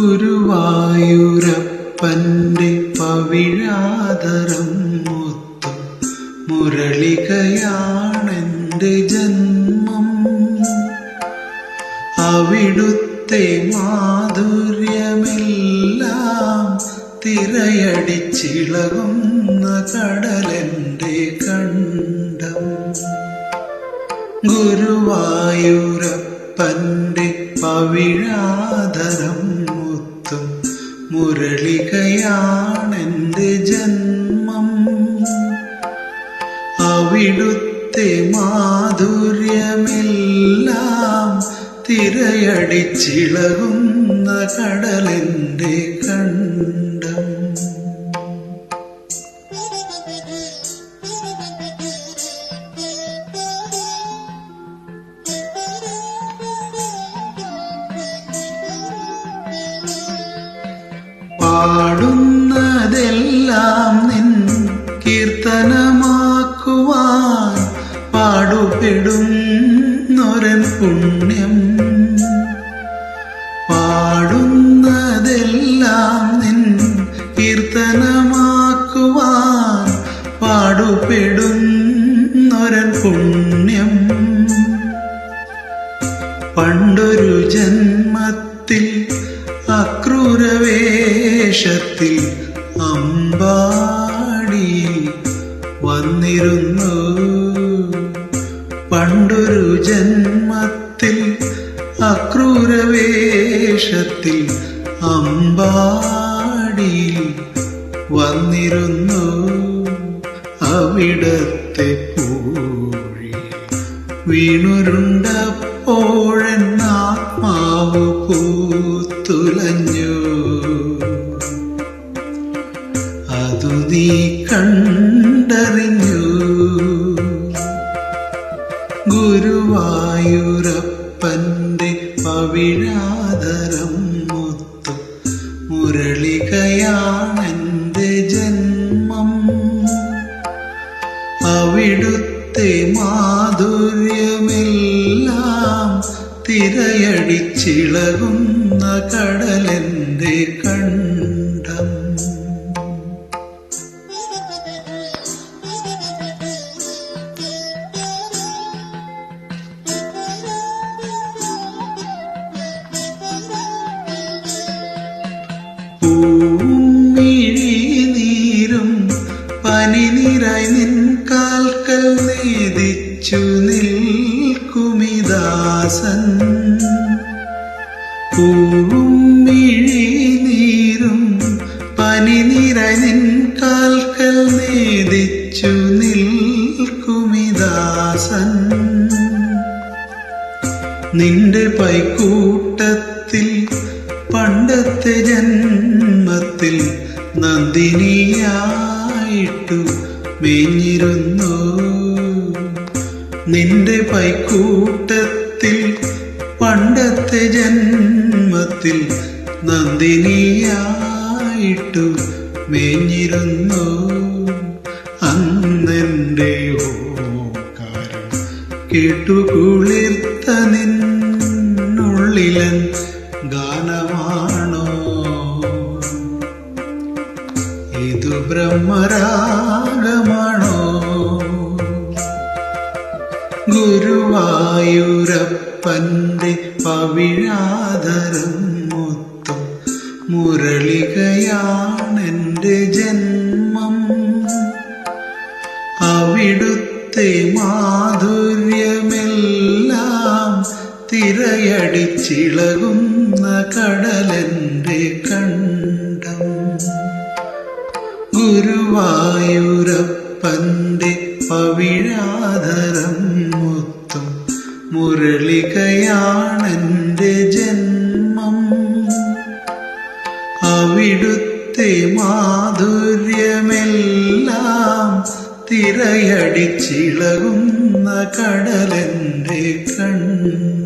ഗുരുവായൂരപ്പന്റെ പവിഴാതരം മുത്തും മുരളികയാണെന്റെ ജന്മം. അവിടുത്തെ മാധുര്യമെല്ലാം തിരയടിച്ചിളകുന്ന കടലെന്റെ കണ്ടം. ഗുരുവായൂരപ്പന്റെ പവിഴാതരം മുരളികയാണെന്റെ ജന്മം. അവിടുത്തെ മാധുര്യമെല്ലാം തിരയടിച്ചിളകുന്ന കടലെന്റെ കണ്ടം പാടുന്നതെല്ലാം നിൻ കീർത്തനമാക്കുവാൻ പാടുപെടുന്നൊരൻ പുണ്യം. പാടുന്നതെല്ലാം നിൻ കീർത്തനമാക്കുവാൻ പാടുപെടുന്നൊരൻ പുണ്യം. പണ്ടൊരു ജന്മത്തിൽ അക്രൂരവേഷത്തിൽ അമ്പാടി വന്നിരുന്നു. പണ്ടൊരു ജന്മത്തിൽ അക്രൂരവേഷത്തിൽ അമ്പാടി വന്നിരുന്നു. അവിടത്തെ പൂഴി വീണുരുണ്ടപ്പോഴെന്നാത്മാവ് പൂത്തുലഞ്ഞു. നീ കണ്ടറിഞ്ഞു. ഗുരുവായൂരപ്പന്റെ പവിഴാതരം മുത്തു മുരളികയാണെന്റെ ജന്മം. അവിടുത്തെ മാധുര്യമെല്ലാം തിരയടിച്ചിളകുന്ന കടലെന്റെ പൂമിഴിനീരും പനിനിരായി നിൻ കാൽക്കൽ നീതിച്ചു നിൽക്കുമിദാസൻ. നീരും പനിനിരായി നിൻ കാൽക്കൽ നീതിച്ചു നിൽക്കുമിദാസൻ. നിന്റെ പൈക്കൂട്ടത്തിൽ പണ്ടത്തെ ജന്മത്തിൽ നന്ദിനിയായിട്ടു മേഞ്ഞിരുന്നു. നിന്റെ പൈക്കൂട്ടത്തിൽ പണ്ടത്തെ ജന്മത്തിൽ നന്ദിനിയായിട്ടു മേഞ്ഞിരുന്നു. അന്നെന്റെ ഓക്കാരം കേട്ടുകുളിർത്ത നിന്നുള്ളിലൻ ഗുരുവായൂരപ്പന്റെ പവിഴാതരം മൊത്തം മുരളികയാണെന്റെ ജന്മം. അവിടുത്തെ മാധുര്യമെല്ലാം തിരയടിച്ചിളകുന്ന കടലന്റെ കണ്ടം. ഗുരുവായൂരപ്പന്റെ പവിഴാതരം മുത്തും മുരളികയാണെന്റെ ജന്മം. അവിടുത്തെ മാധുര്യമെല്ലാം തിരയടിച്ചിളകുന്ന കടലെന്റെ കണ്ണ.